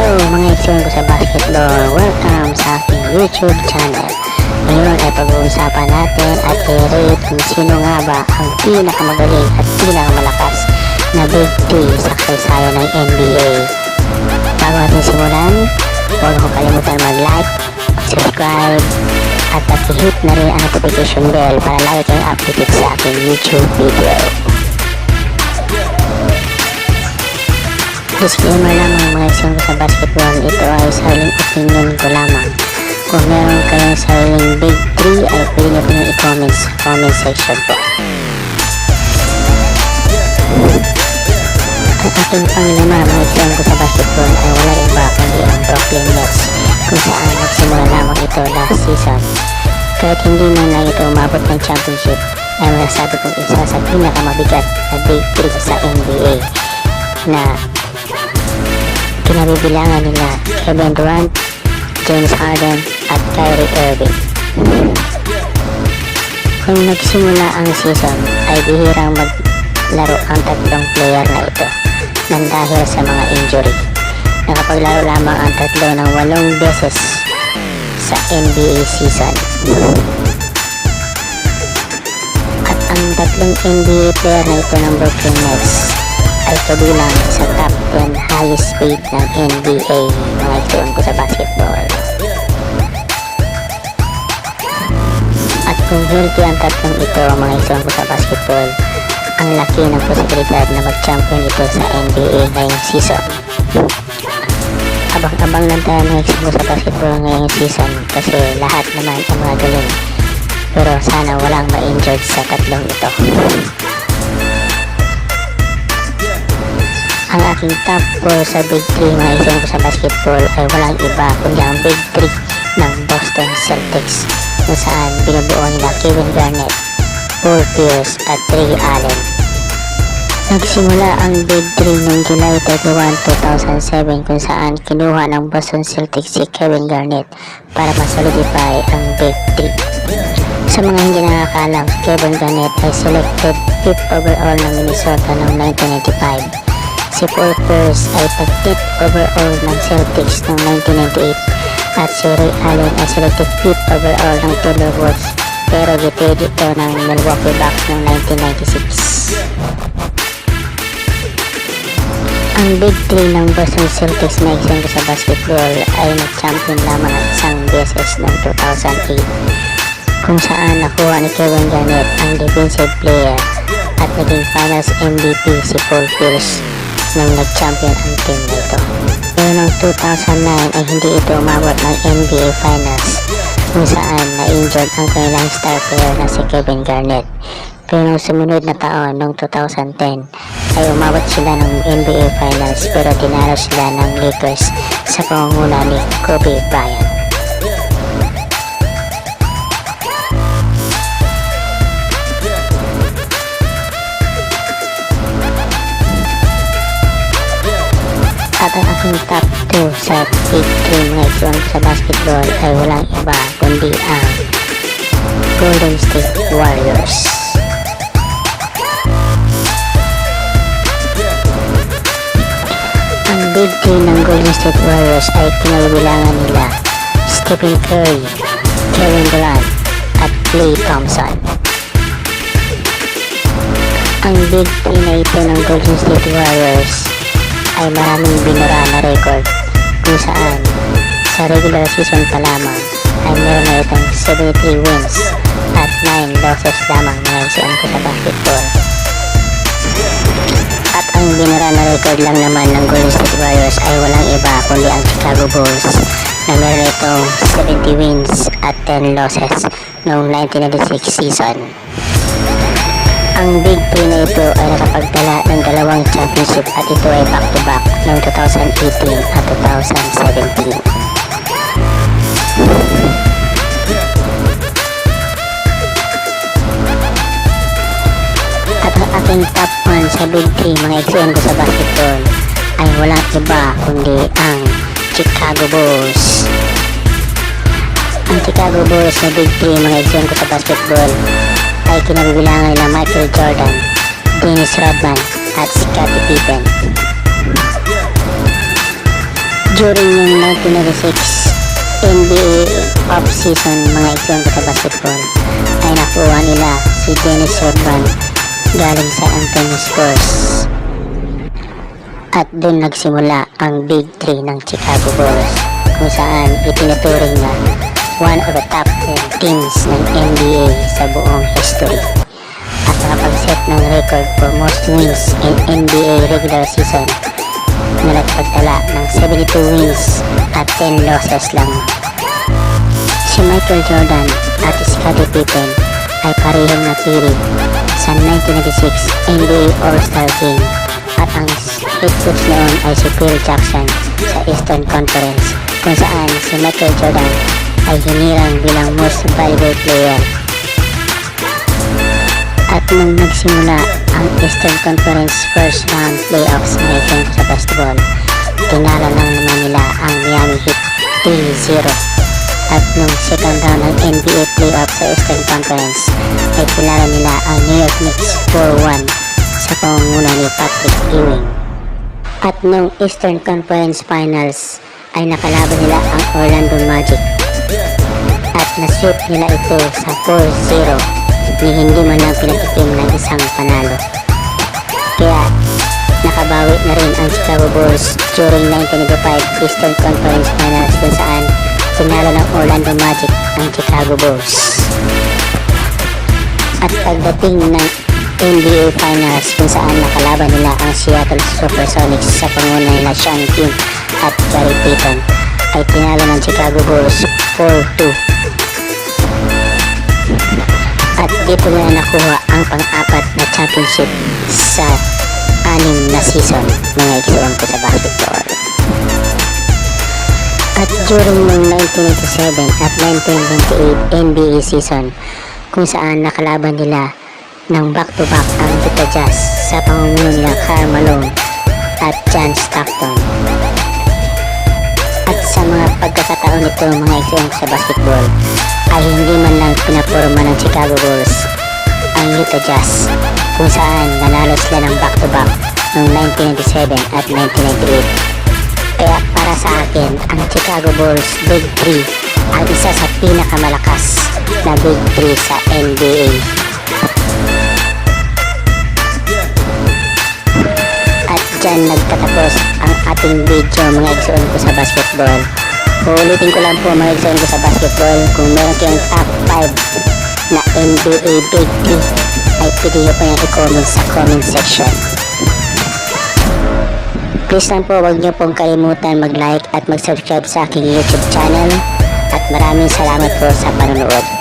Hello mga iksyon ko sa basketball. Welcome sa aking YouTube channel. Ngayon ay pag-uusapan natin at i-rate kung sino nga ba ang pinakamagaling at pinakamalakas na Big 3 sa kasaysayan ng NBA. Bago natin simulan, huwag mo kalimutan mag-like, subscribe, at pag-hit na rin ang notification bell para lagi kayong updated sa aking YouTube video. Disclaimer lamang mga isang sa basketball, ito ay sariling opinion ko lamang. Kung meron kayong sariling big 3 ay pwede nyo nyo i-comment sa comment section po. Ang aking panglima mga isang sa basketball ay wala iba kundi ang Brooklyn Nets kung saan nagsimula lamang ito last season. Kahit hindi man lang ito umabot ng championship ay masasabi kong isa sa pinakamabigat na big 3 sa NBA na kinabibilangan nila Kevin Durant, James Harden at Kyrie Irving. Kung nagsimula ang season ay bihirang maglaro ang tatlong player na ito nang dahil sa mga injury. Nakapaglaro lamang ang tatlo ng walong beses sa NBA season. At ang tatlong NBA player na ito ng Brooklyn Nets ay kabilang sa top 10 highest paid ng NBA mga ituon ko sa basketball. At kung healthy ang tatlong ito mga ituon ko sa basketball, ang laki ng posibilidad na mag-champion ito sa NBA ngayong season. Abang-abang lang tayo ituon ko sa basketball ngayong season kasi lahat naman ay mga galing. Pero sana walang ma-injured sa tatlong ito. Ang aking top 4 sa Big 3 mga isang ko sa basketball ay walang iba kundi ang Big 3 ng Boston Celtics kung saan binubuo nila Kevin Garnett, Paul Pierce at Trey Allen. Nagsimula ang Big 3 noong July 31, 2007 kung saan kinuha ng Boston Celtics si Kevin Garnett para masolidify ang Big 3. Sa mga hindi nakakalam, Kevin Garnett ay selected 5th overall ng Minnesota noong 1995 Pierce ay pag-fifth overall ng Celtics noong 1998 at si Ray Allen ay selected 5th overall ng Timberwolves pero gitrade ito ng Milwaukee Bucks noong 1996. Ang Big 3 ng Boston Celtics na isang sa basketball ay nag-champion lamang at isang beses noong 2008 kung saan nakuha ni Kevin Garnett ang defensive player at naging finals MVP si Paul Pierce nang nag-champion ang team na ito. Pero noong 2009 ay hindi ito umabot ng NBA Finals kung saan na-injured ang kanilang star player na si Kevin Garnett. Pero noong sumunod na taon, noong 2010, ay umabot sila ng NBA Finals pero tinalo sila ng Lakers sa pangunguna ni Kobe Bryant. Ang top 2 sa big 3 na isuan ko sa basketball ay walang iba kundi ang Golden State Warriors. Ang big 3 ng Golden State Warriors ay kinabilangan nila Stephen Curry, Kevin Durant, at Klay Thompson. Ang big 3 na ito ng Golden State Warriors ay maraming binura na record kung saan sa regular season pa lamang ay meron na itong 73 wins at 9 losses lamang na isian ko sa basketball. At ang binura na record lang naman ng Golden State Warriors ay walang iba kundi ang Chicago Bulls na meron itong 70 wins at 10 losses noong 1996 season. Ang Big 3 na ito ay nakapagdala ng dalawang championship at ito ay back-to-back noong 2018 at 2017. At ang aking top 1 sa Big 3 mga iksiyon ko sa basketball ay walang iba kundi ang Chicago Bulls. Ang Chicago Bulls na Big 3 mga iksiyon ko sa basketball ay kinabibilangan nila Michael Jordan, Dennis Rodman at Scottie Pippen. during yung 1996 NBA off-season mga iksyon ko sa basketball ay nakuha nila si Dennis Rodman galing sa Antonio Spurs at doon nagsimula ang Big 3 ng Chicago Bulls kung saan itinuturing na one of the top 10 teams ng NBA sa buong history. At nakapag-set ng record for most wins in NBA regular season. Na nagpagtala ng 72 wins at 10 losses lang. Si Michael Jordan at Scottie Pippen ay parehong natiri sa 1996 NBA All-Star Game. At ang head coach noon ay si Phil Jackson sa Eastern Conference kung saan si Michael Jordan ay hinirang bilang most valuable player at nung nagsimula ang Eastern Conference First Round Playoffs event sa basketball, tinalo lang naman nila ang Miami Heat 3-0. At nung second round ng NBA Playoffs sa Eastern Conference, ay tinalo nila ang New York Knicks 4-1 sa pangunguna ni Patrick Ewing. At nung Eastern Conference Finals, ay nakalaban nila ang Orlando Magic na-sweep nila ito sa 4-0 ni hindi man lang pinatikim ng isang panalo. Kaya nakabawi na rin ang Chicago Bulls during 1995 Eastern Conference Finals kung saan tinalo ng Orlando Magic ang Chicago Bulls. At pagdating ng NBA Finals kung saan nakalaban nila ang Seattle Supersonics sa panguna nila Sean Kim at Gary Payton ay tinalo ng Chicago Bulls 4-2 at dito na nakuha ang pang-apat na championship sa anim na season mga igsuon ko sa basketball. At during ng 1997 at 1998 NBA season kung saan nakalaban nila ng back-to-back ang Utah Jazz sa pangunguna nila Karl Malone at John Stockton. Pagkakataon nito mga igsuon ko sa basketball ay hindi man lang pinaporma ng Chicago Bulls ang Utah Jazz kung saan nanalo sila ng back-to-back noong 1997 at 1998. Kaya para sa akin, ang Chicago Bulls Big 3 ang isa sa pinakamalakas na Big 3 sa NBA. At dyan nagtatapos ang ating video mga igsoon ko sa basketball. Uulitin ko lang po mga igsoon ko sa basketball kung meron kayong top 5 na NBA Big 3 ay pwede nyo po yung i-comment sa comment section. Please lang po huwag nyo pong kalimutan mag-like at mag-subscribe sa aking YouTube channel at maraming salamat po sa panonood.